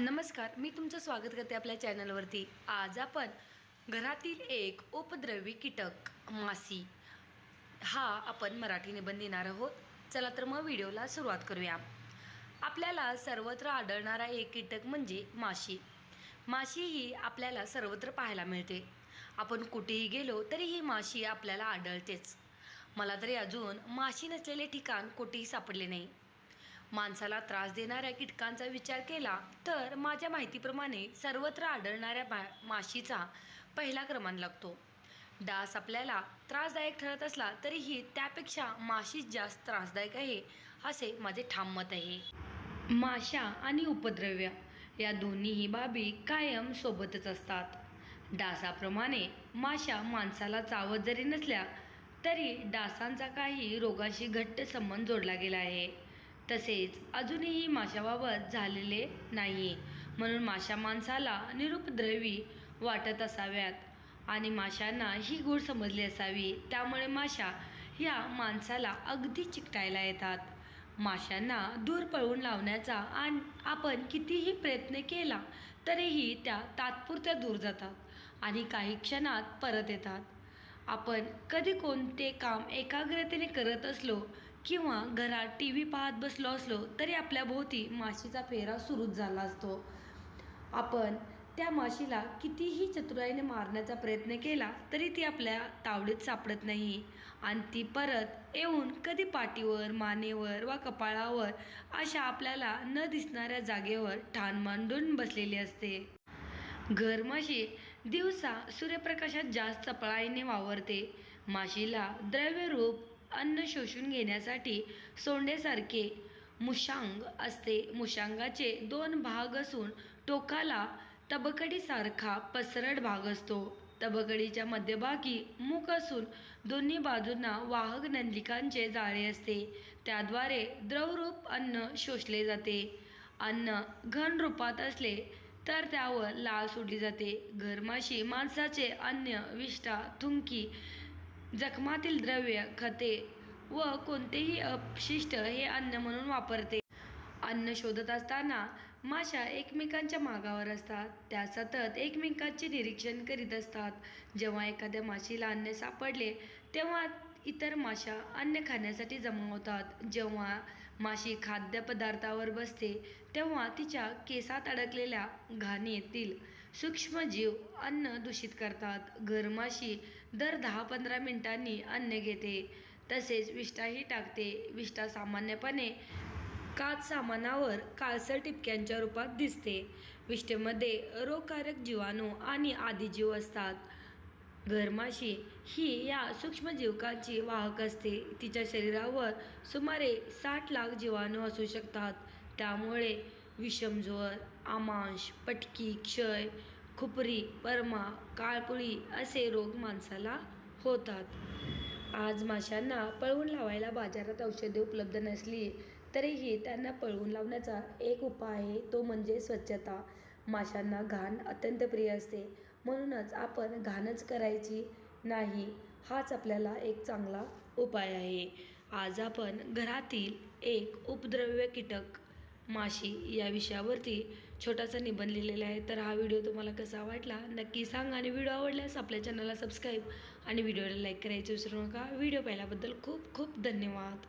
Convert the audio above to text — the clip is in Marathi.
नमस्कार मी तुमचं स्वागत करते आपल्या चॅनलवरती. आज आपण घरातील एक उपद्रवी कीटक मासी हा आपण मराठी निबंध देणार आहोत. चला तर मग व्हिडिओला सुरुवात करूया. आपल्याला सर्वत्र आढळणारा एक कीटक म्हणजे माशी. माशी ही आपल्याला सर्वत्र पाहायला मिळते. आपण कुठेही गेलो तरी ही माशी आपल्याला आढळतेच. मला तरी अजून माशी नसलेले ठिकाण कुठेही सापडले नाही. माणसाला त्रास देणाऱ्या कीटकांचा विचार केला तर माझ्या माहितीप्रमाणे सर्वत्र आढळणाऱ्या मा माशीचा पहिला क्रमांक लागतो. डास आपल्याला त्रासदायक ठरत असला तरीही त्यापेक्षा माशीच जास्त त्रासदायक आहे असे माझे ठाम मत आहे. माशा आणि उपद्रव्य या दोन्हीही बाबी कायम सोबतच असतात. डासाप्रमाणे माशा माणसाला चावत जरी नसल्या तरी डासांचा काही रोगाशी घट्ट संबंध जोडला गेला आहे. तसेच अजूनही माशाबाबत झालेले नाही म्हणून माशा माणसाला निरुपद्रवी वाटत असाव्यात. आणि माशांना ही गूढ समजली असावी त्यामुळे माशा या माणसाला अगदी चिकटायला येतात. माशांना दूर पळवून लावण्याचा आणि आपण कितीही प्रयत्न केला तरीही त्या तात्पुरत्या दूर जातात आणि काही क्षणात परत येतात. आपण कधी कोणते काम एकाग्रतेने करत असलो किंवा घरात टी व्ही पाहत बसलो असलो तरी आपल्या भोवती माशीचा फेरा सुरूच झाला असतो. आपण त्या माशीला कितीही चतुराईने मारण्याचा प्रयत्न केला तरी ती आपल्या तावडीत सापडत नाही. आणि ती परत येऊन कधी पाठीवर मानेवर वा कपाळावर अशा आपल्याला न दिसणाऱ्या जागेवर ठाण मांडून बसलेली असते. घरमाशी दिवसा सूर्यप्रकाशात जास्त चपळाईने वावरते. माशीला द्रव्यरूप अन्न शोषून घेण्यासाठी सोंडेसारखे मुशांग असते. मुशांगाचे दोन भाग असून टोकाला तबकडीसारखा पसरट भाग असतो. तबकडीच्या मध्यभागी मुख असून दोन्ही बाजूंना वाहक नंदिकांचे जाळे असते. त्याद्वारे द्रवरूप अन्न शोषले जाते. अन्न घन रूपात असले तर त्यावर लाळ सोडली जाते. घरमाशी माणसाचे अन्न विष्ठा थुंकी जखमातील द्रव्य खते व कोणतेही अपशिष्ट हे अन्न म्हणून वापरते. अन्न शोधत असताना माशा एकमेकांच्या मागावर असतात. त्या सतत एकमेकांचे निरीक्षण करीत असतात. जेव्हा एखाद्या माशीला अन्न सापडले तेव्हा इतर माशा अन्न खाण्यासाठी जमा होतात जेव्हा माशी खाद्यपदार्थावर बसते तेव्हा तिच्या केसात अडकलेल्या घाणीतील सूक्ष्मजीव अन्न दूषित करतात. घरमाशी दर दहा पंधरा मिनिटांनी अन्न घेते. तसेच विष्ठाही टाकते. विष्ठा सामान्यपणे काच सामानावर काळसर टिपक्यांच्या रूपात दिसते. विष्ठेमध्ये रोगकारक जीवाणू आणि आदिजीव असतात. घरमाशी ही या सूक्ष्मजीवकांची वाहक असते. तिच्या शरीरावर सुमारे साठ लाख जीवाणू असू शकतात. त्यामुळे विषमज्वर आमांश पटकी क्षय खुपरी परमा काळपुळी असे रोग माणसाला होतात. आज माशांना पळवून लावायला बाजारात औषधे उपलब्ध नसली तरीही त्यांना पळवून लावण्याचा एक उपाय आहे तो म्हणजे स्वच्छता. माशांना घाण अत्यंत प्रिय असते. म्हणूनच आपण घाणच करायची नाही हाच आपल्याला एक चांगला उपाय आहे. आज आपण घरातील एक उपद्रव्य कीटक माशी या विषयावरती छोटासा निबंध लिहिलेला आहे. तर हा व्हिडिओ तुम्हाला कसा वाटला नक्की सांगा आणि व्हिडिओ आवडल्यास आपल्या चॅनलला सबस्क्राईब आणि व्हिडिओला लाईक करायचे विसरू नका. व्हिडिओ पाहिल्याबद्दल खूप खूप धन्यवाद.